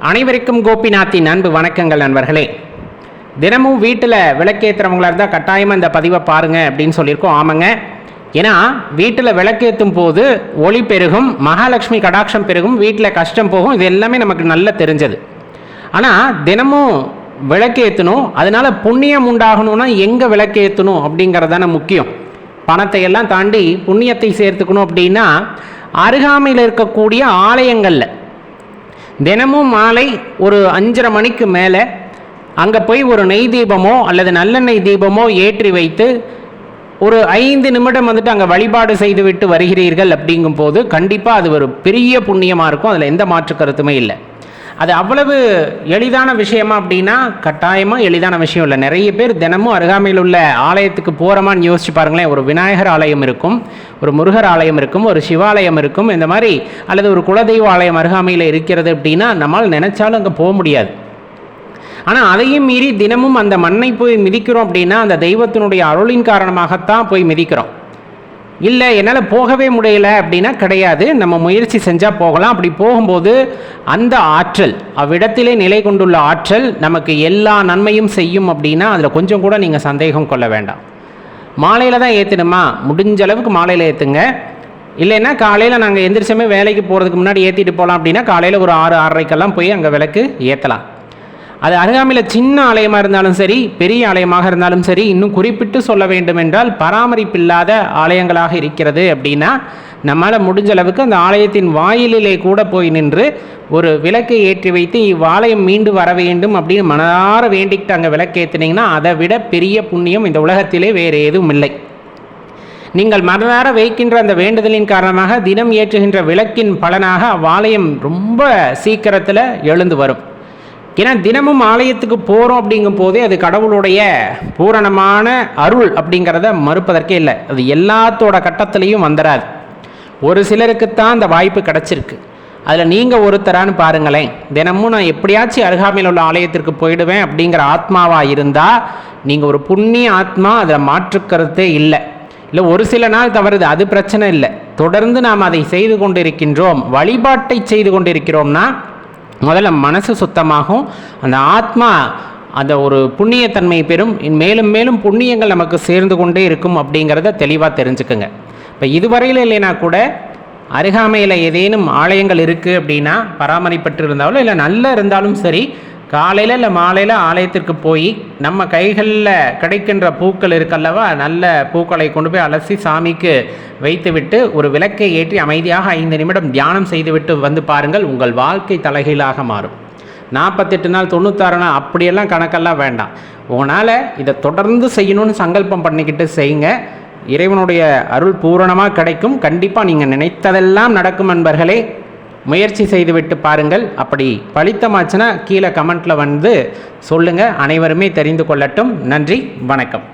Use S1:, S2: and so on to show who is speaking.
S1: அனைவருக்கும் கோபிநாத்தின் அன்பு வணக்கங்கள் நண்பர்களே. தினமும் வீட்டில் விளக்கேற்றுறவங்களா இருந்தால் கட்டாயமாக இந்த பதிவை பாருங்கள் அப்படின்னு சொல்லியிருக்கோம். ஆமாங்க. ஏன்னா வீட்டில் விளக்கேற்றும் போது ஒளி பெருகும் மகாலட்சுமி கடாட்சம் பெருகும் வீட்டில் கஷ்டம் போகும் இது எல்லாமே நமக்கு நல்லா தெரிஞ்சது. ஆனால் தினமும் விளக்கேற்றணும் அதனால் புண்ணியம் உண்டாகணும்னா எங்கே விளக்கேற்றணும் அப்படிங்கிறது தானே முக்கியம். பணத்தை எல்லாம் தாண்டி புண்ணியத்தை சேர்த்துக்கணும் அப்படின்னா அருகாமையில் இருக்கக்கூடிய ஆலயங்களில் தினமும் மாலை ஒரு அஞ்சரை மணிக்கு மேலே அங்கே போய் ஒரு நெய் தீபமோ அல்லது நல்லெண்ணெய் தீபமோ ஏற்றி வைத்து ஒரு ஐந்து நிமிடம் வந்துட்டு அங்கே வழிபாடு செய்துவிட்டு வருகிறீர்கள் அப்படிங்கும்போது கண்டிப்பாக அது ஒரு பெரிய புண்ணியமாக இருக்கும். அதில் எந்த மாற்று கருத்துமே இல்லை. அது அவ்வளவு எளிதான விஷயமா அப்படின்னா கட்டாயமாக எளிதான விஷயம் இல்லை. நிறைய பேர் தினமும் அருகாமையில் உள்ள ஆலயத்துக்கு போகிறோமான்னு யோசிச்சு பாருங்களேன். ஒரு விநாயகர் ஆலயம் இருக்கும் ஒரு முருகர் ஆலயம் இருக்கும் ஒரு சிவாலயம் இருக்கும். இந்த மாதிரி அல்லது ஒரு குலதெய்வ ஆலயம் அருகாமையில் இருக்கிறது அப்படின்னா நம்மால் நினைச்சாலும் அங்கே போக முடியாது. ஆனால் அதையும் மீறி தினமும் அந்த மண்ணை போய் மிதிக்கிறோம் அப்படின்னா அந்த தெய்வத்தினுடைய அருளின் காரணமாகத்தான் போய் மிதிக்கிறோம். இல்லை என்னால் போகவே முடியல அப்படின்னா கிடையாது. நம்ம முயற்சி செஞ்சால் போகலாம். அப்படி போகும்போது அந்த ஆற்றல் அவ்விடத்திலே நிலை கொண்டுள்ள ஆற்றல் நமக்கு எல்லா நன்மையும் செய்யும் அப்படின்னா அதில் கொஞ்சம் கூட நீங்கள் சந்தேகம் கொள்ள வேண்டாம். மாலையில் தான் ஏற்றணுமா முடிஞ்ச அளவுக்கு மாலையில் ஏற்றுங்க இல்லைன்னா காலையில் நாங்கள் எந்திரிச்சமே வேலைக்கு போகிறதுக்கு முன்னாடி ஏற்றிட்டு போகலாம் அப்படின்னா காலையில் ஒரு ஆறு ஆறரைக்கெல்லாம் போய் அங்கே விளக்கு ஏற்றலாம் அது அருகாமையில் சின்ன ஆலயமாக இருந்தாலும் சரி பெரிய ஆலயமாக இருந்தாலும் சரி இன்னும் குறிப்பிட்டு சொல்ல வேண்டும் என்றால் பராமரிப்பில்லாத ஆலயங்களாக இருக்கிறது அப்படின்னா நம்மளால் முடிஞ்ச அளவுக்கு அந்த ஆலயத்தின் வாயிலிலே கூட போய் நின்று ஒரு விளக்கை ஏற்றி வைத்து இவ்வாலயம் மீண்டு வர வேண்டும் அப்படின்னு மனதார வேண்டிக்கிட்டு அங்கே விளக்கேற்றினீங்கன்னா அதை விட பெரிய புண்ணியம் இந்த உலகத்திலே வேறு எதுவும் இல்லை. நீங்கள் மனதார வைக்கின்ற அந்த வேண்டுதலின் காரணமாக தினம் ஏற்றுகின்ற விளக்கின் பலனாக அவ்வாலயம் ரொம்ப சீக்கிரத்தில் எழுந்து வரும். ஏன்னா தினமும் ஆலயத்துக்கு போகிறோம் அப்படிங்கும் போதே அது கடவுளுடைய பூரணமான அருள் அப்படிங்கிறத மறுப்பதற்கே இல்லை. அது எல்லாத்தோட கட்டத்திலையும் வந்துடாது ஒரு சிலருக்குத்தான் அந்த வாய்ப்பு கிடச்சிருக்கு. அதில் நீங்கள் ஒருத்தரான்னு பாருங்களேன். தினமும் நான் எப்படியாச்சும் அருகாமையில் உள்ள ஆலயத்திற்கு போயிடுவேன் அப்படிங்கிற ஆத்மாவாக இருந்தால் நீங்கள் ஒரு புண்ணிய ஆத்மா அதில் மாற்றுக்கிறதே இல்லை. இல்லை ஒரு சில நாள் தவறுது அது பிரச்சனை இல்லை. தொடர்ந்து நாம் அதை செய்து கொண்டிருக்கின்றோம் வழிபாட்டை செய்து கொண்டிருக்கிறோம்னா முதல்ல மனசு சுத்தமாகும். அந்த ஆத்மா அந்த ஒரு புண்ணியத்தன்மை பெறும். மேலும் மேலும் புண்ணியங்கள் நமக்கு சேர்ந்து கொண்டே இருக்கும் அப்படிங்கிறத தெளிவாக தெரிஞ்சுக்குங்க. இப்போ இதுவரையில் இல்லைனா கூட அருகாமையில் ஏதேனும் ஆலயங்கள் இருக்குது அப்படின்னா பராமரிப்பட்டு இருந்தாலும் இல்லை நல்ல இருந்தாலும் சரி காலையில் இல்லை மாலையில் ஆலயத்திற்கு போய் நம்ம கைகளில் கிடைக்கின்ற பூக்கள் இருக்கல்லவா நல்ல பூக்களை கொண்டு போய் அலசி சாமிக்கு வைத்துவிட்டு ஒரு விளக்கை ஏற்றி அமைதியாக ஐந்து நிமிடம் தியானம் செய்துவிட்டு வந்து பாருங்கள் உங்கள் வாழ்க்கை தலைகீழாக மாறும். நாற்பத்தெட்டு நாள் தொண்ணூத்தாறு நாள் அப்படியெல்லாம் கணக்கெல்லாம் வேண்டாம். உங்களால் இதை தொடர்ந்து செய்யணும்னு சங்கல்பம் பண்ணிக்கிட்டு செய்யுங்க. இறைவனுடைய அருள் பூரணமாக கிடைக்கும். கண்டிப்பாக நீங்கள் நினைத்ததெல்லாம் நடக்கும் நண்பர்களே முயற்சி செய்துவிட்டு பாருங்கள். அப்படி பழித்தமாச்சுன்னா கீழே கமெண்ட்டில் வந்து சொல்லுங்கள் அனைவருமே தெரிந்து கொள்ளட்டும். நன்றி வணக்கம்.